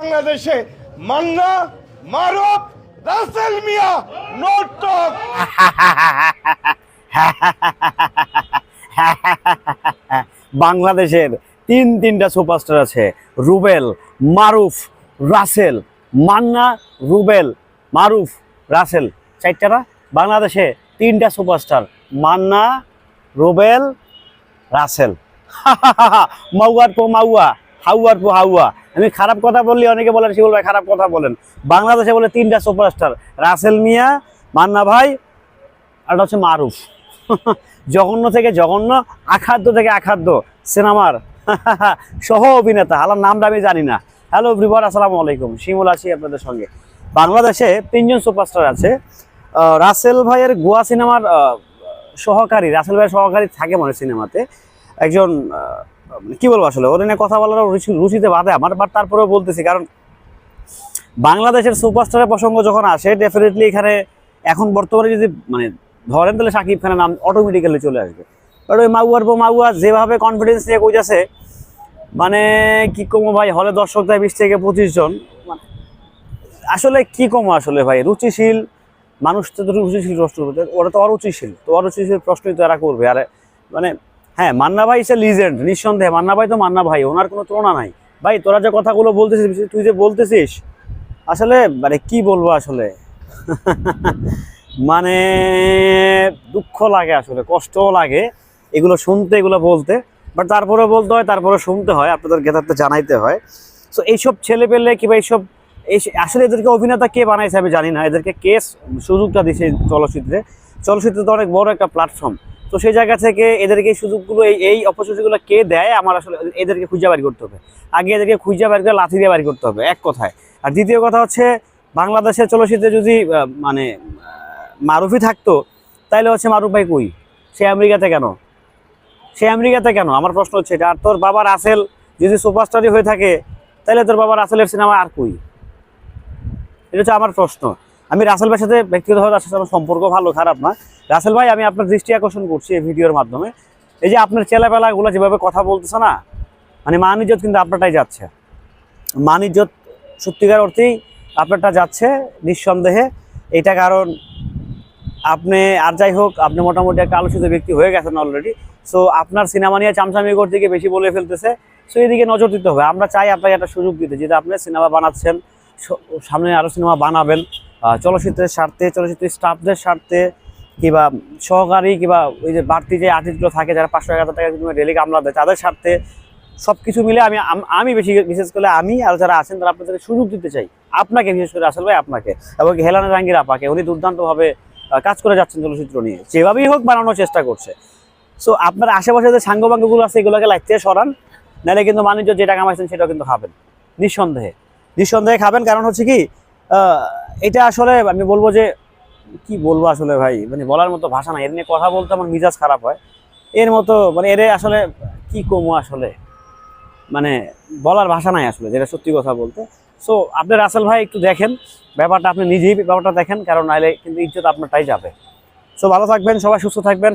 বাংলাদেশে মান্না, মারুফ, রাসেল মিয়া নোটক বাংলাদেশের তিন তিনটা সুপারস্টার আছে। রুবেল, মারুফ, রাসেল। মান্না, রুবেল, মারুফ, রাসেল। চারটা বাংলাদেশে তিনটা সুপারস্টার। মান্না, রুবেল, রাসেল। মাউয়ার পো মাউয়া। হাউয়ার পো হাউয়া আমি খারাপ কথা বললি, অনেকে বলেন, শিবুল ভাই খারাপ কথা বলেন। বাংলাদেশে বলে তিনটা সুপারস্টার রাসেল মিয়া, মান্না ভাই, আর হচ্ছে মারুফ। জঘন্য থেকে জঘন্য, আখাদ্য থেকে আখাদ্য, সিনেমার। সহ অভিনেতা আলার নামটা আমি জানি না। হ্যালো ব্রিবার আসসালামু আলাইকুম। শিমুল আছি আপনাদের সঙ্গে। বাংলাদেশে তিনজন সুপারস্টার আছে। রাসেল ভাইয়ের গোয়া সিনেমার সহকারী, রাসেল ভাইয়ের সহকারী থাকে মনে সিনেমাতে। একজন কি বলব আসলে? ওর নিয়ে কথা বলার রুচি, রুচিতে বাধে আমার বাট তারপরেও বলতেছি, কারণ বাংলাদেশের সুপারস্টারের প্রসঙ্গ যখন আসে ডেফিনেটলি এখানে এখন বর্তমানে যদি মানে ধরেন তাহলে সাকিব খানের নাম অটোমেটিক্যালি চলে আসবে। বাট ওই মাউয়ার পর মাউয়া যেভাবে কনফিডেন্স নিয়ে কইতাছে মানে কি কমো ভাই, হলে দর্শক দেয় বিশ থেকে পঁচিশ জন মানে আসলে কি কমো আসলে ভাই, রুচিশীল, মানুষ তো রুচিশীল প্রশ্ন করবে, ওরা তো অরুচিশীল তো অরুচিশীল প্রশ্নই তো এরা করবে, আর মানে হ্যাঁ মান্না ভাই সে লিজেন্ড নিঃসন্দেহে। মান্না ভাই তো মান্না ভাই, ওনার কোনো তুলনা নাই। ভাই, তোরা যে কথাগুলো বলতেছিস তুই যে বলতেছিস, আসলে মানে কি বলব আসলে? মানে দুঃখ লাগে আসলে, কষ্টও লাগে এগুলো শুনতে, এগুলো বলতে। বাট তারপরে বলতে হয় তারপরে শুনতে হয়, আপনাদের গেতারতে জানাইতে হয়। সো এইসব ছেলে পেলে কিংবা এইসব, এই আসলে এদেরকে অভিনেতা কে বানাইছে আমি জানি না। এদেরকে কেস সুযোগটা দিছে চলচ্চিত্রে। চলচ্চিত্র তো অনেক বড় একটা প্ল্যাটফর্ম তো সেই জায়গা থেকে এদেরকে সুযোগগুলো, এই এই অপরচুনিটিগুলো কে দেয়? আমার আসলে এদেরকে খুঁজে বাড়ি করতে হবে। আগে এদেরকে খুঁজে বাড়ি করে লাথি দিয়ে বাড়ি করতে হবে, এক কথায়। আর দ্বিতীয় কথা হচ্ছে, বাংলাদেশের চলচ্চিত্রে যদি মানে মারুফি থাকতো, তাইলে হচ্ছে মারুফ ভাই কই? সে আমেরিকাতে কেন? সে আমেরিকাতে কেন? আমার প্রশ্ন হচ্ছে এটা। আর তোর বাবার আসেল যদি সুপারস্টারই হয়ে থাকে তাহলে তোর বাবার রাসেলের সিনেমা আর কই? এটা হচ্ছে আমার প্রশ্ন। আমি রাসেল ভাইয়ের সাথে ব্যক্তিগতভাবে তার সাথে আমার সম্পর্ক ভালো, খারাপ না। রাসেল ভাই, আমি আপনার দৃষ্টি আকর্ষণ করছি এই ভিডিওর মাধ্যমে। এই যে আপনার ছেলেবেলাগুলো যেভাবে কথা বলতেছে না মানে মান ইজ্জত কিন্তু আপনারটাই যাচ্ছে। মান ইজ্জত সত্যিকার অর্থেই আপনারটা যাচ্ছে নিঃসন্দেহে। এটা কারণ আপনি, আর যাই হোক, আপনি মোটামুটি একটা আলোচিত ব্যক্তি হয়ে গেছেন অলরেডি সো আপনার সিনেমা নিয়ে চামচামি করতে গিয়ে বেশি বলে ফেলতেছে। সো এদিকে নজর দিতে হবে। আমরা চাই আপনাকে একটা সুযোগ দিতে, যেটা আপনি সিনেমা বানাচ্ছেন সামনে আরও সিনেমা বানাবেন। চলচ্চিত্রের স্বার্থে চলচ্চিত্রের স্টাফদের স্বার্থে কিংবা সহকারী কিংবা ওই যে বাড়তি যে আর্টিস্টগুলো থাকে যারা পাঁচশো, এক হাজার টাকা ডেলি কামলা দেয়, তাদের স্বার্থে সব কিছু মিলে আমি আমি বেশি, বিশেষ করে আমি আর যারা আছেন তারা আপনাদেরকে সুযোগ দিতে চাই। আপনাকে, বিশেষ করে আসল ভাই, আপনাকে এবং হেলানা রাঙ্গির আপাকে। উনি দুর্দান্তভাবে কাজ করে যাচ্ছেন চলচ্চিত্র নিয়ে। যেভাবেই হোক বানানোর চেষ্টা করছে। সো আপনার আশেপাশে যে সাঙ্গবাঙ্গগুলো আছে, এগুলোকে থেকে সরান। নাহলে কিন্তু বাণিজ্য যে টাকা কামাইছেন, সেটাও কিন্তু খাবেন। নিঃসন্দেহে। নিঃসন্দেহে খাবেন। কারণ হচ্ছে কি এটা আসলে আমি বলব যে কি বলব আসলে ভাই? মানে বলার মতো ভাষা নাই এর নিয়ে কথা বলতে আমার মিজাজ খারাপ হয়। এর মতো মানে এর আসলে কি কমো আসলে? মানে বলার ভাষা নাই আসলে, যেটা সত্যি কথা বলতে। সো আপনি রাসেল ভাই একটু দেখেন, ব্যাপারটা আপনি নিজেই ব্যাপারটা দেখেন, কারণ নাহলে কিন্তু ইজ্জত আপনারটাই যাবে। সো ভালো থাকবেন, সবাই সুস্থ থাকবেন।